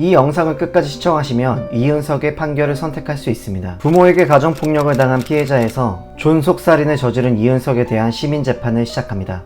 이 영상을 끝까지 시청하시면 이은석의 판결을 선택할 수 있습니다. 부모에게 가정폭력을 당한 피해자에서 존속살인을 저지른 이은석에 대한 시민재판을 시작합니다.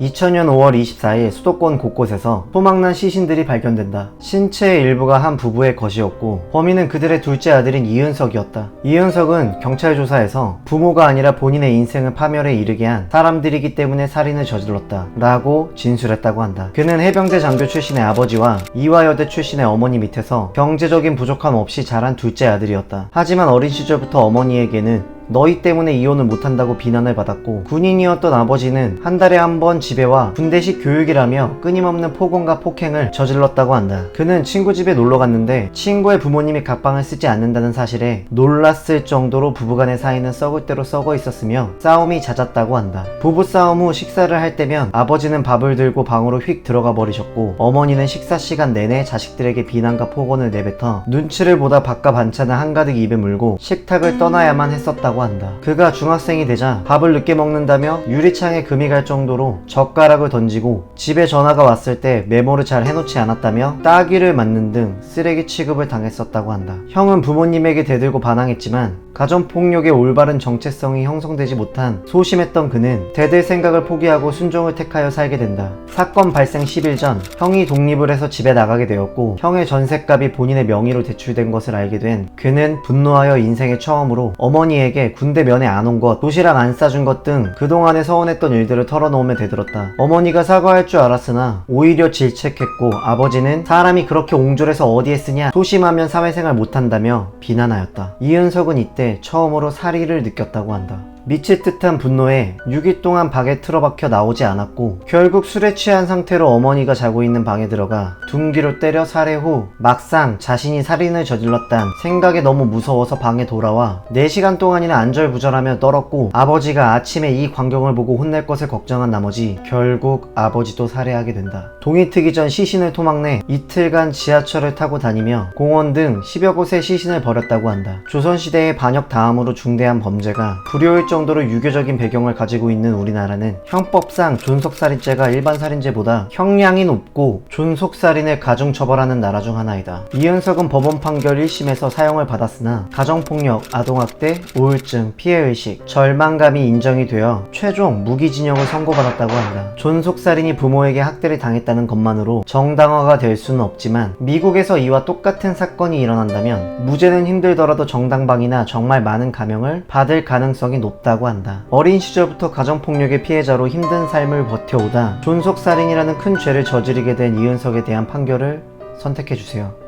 2000년 5월 24일 수도권 곳곳에서 소망난 시신들이 발견된다. 신체의 일부가 한 부부의 것이었고 범인은 그들의 둘째 아들인 이은석이었다. 이은석은 경찰 조사에서 부모가 아니라 본인의 인생을 파멸에 이르게 한 사람들이기 때문에 살인을 저질렀다. 라고 진술했다고 한다. 그는 해병대 장교 출신의 아버지와 이화여대 출신의 어머니 밑에서 경제적인 부족함 없이 자란 둘째 아들이었다. 하지만 어린 시절부터 어머니에게는 너희 때문에 이혼을 못한다고 비난을 받았고 군인이었던 아버지는 한 달에 한 번 집에 와 군대식 교육이라며 끊임없는 폭언과 폭행을 저질렀다고 한다. 그는 친구 집에 놀러 갔는데 친구의 부모님이 각방을 쓰지 않는다는 사실에 놀랐을 정도로 부부간의 사이는 썩을 대로 썩어 있었으며 싸움이 잦았다고 한다. 부부 싸움 후 식사를 할 때면 아버지는 밥을 들고 방으로 휙 들어가 버리셨고 어머니는 식사 시간 내내 자식들에게 비난과 폭언을 내뱉어 눈치를 보다 밥과 반찬을 한가득 입에 물고 식탁을 떠나야만 했었다고 한다. 그가 중학생이 되자 밥을 늦게 먹는다며 유리창에 금이 갈 정도로 젓가락을 던지고 집에 전화가 왔을 때 메모를 잘 해놓지 않았다며 따귀를 맞는 등 쓰레기 취급을 당했었다고 한다. 형은 부모님에게 대들고 반항했지만 가정폭력의 올바른 정체성이 형성되지 못한 소심했던 그는 대들 생각을 포기하고 순종을 택하여 살게 된다. 사건 발생 10일 전 형이 독립을 해서 집에 나가게 되었고 형의 전셋값이 본인의 명의로 대출된 것을 알게 된 그는 분노하여 인생의 처음으로 어머니에게 군대 면회 안 온 것, 도시락 안 싸준 것 등 그동안에 서운했던 일들을 털어놓으며 대들었다. 어머니가 사과할 줄 알았으나 오히려 질책했고 아버지는 사람이 그렇게 옹졸해서 어디에 쓰냐 소심하면 사회생활 못한다며 비난하였다. 이은석은 이때 처음으로 사리를 느꼈다고 한다. 미칠 듯한 분노에 6일 동안 방에 틀어박혀 나오지 않았고 결국 술에 취한 상태로 어머니가 자고 있는 방에 들어가 둔기로 때려 살해 후 막상 자신이 살인을 저질렀단 생각에 너무 무서워서 방에 돌아와 4시간 동안이나 안절부절하며 떨었고 아버지가 아침에 이 광경을 보고 혼낼 것을 걱정한 나머지 결국 아버지도 살해하게 된다. 동이 트기 전 시신을 토막내 이틀간 지하철을 타고 다니며 공원 등 10여 곳에 시신을 버렸다고 한다. 조선시대의 반역 다음으로 중대한 범죄가 불효일 정도로 유교적인 배경을 가지고 있는 우리나라는 형법상 존속살인죄가 일반 살인죄보다 형량이 높고 존속살인을 가중처벌하는 나라 중 하나이다. 이은석은 법원 판결 1심에서 사형을 받았으나 가정폭력, 아동학대, 우울증, 피해의식, 절망감이 인정이 되어 최종 무기징역을 선고받았다고 한다. 존속살인이 부모에게 학대를 당했다는 것만으로 정당화가 될 수는 없지만 미국에서 이와 똑같은 사건이 일어난다면 무죄는 힘들더라도 정당방위나 정말 많은 감형을 받을 가능성이 높 다고 한다. 어린 시절부터 가정폭력의 피해자로 힘든 삶을 버텨오다 존속살인이라는 큰 죄를 저지르게 된 이은석에 대한 판결을 선택해주세요.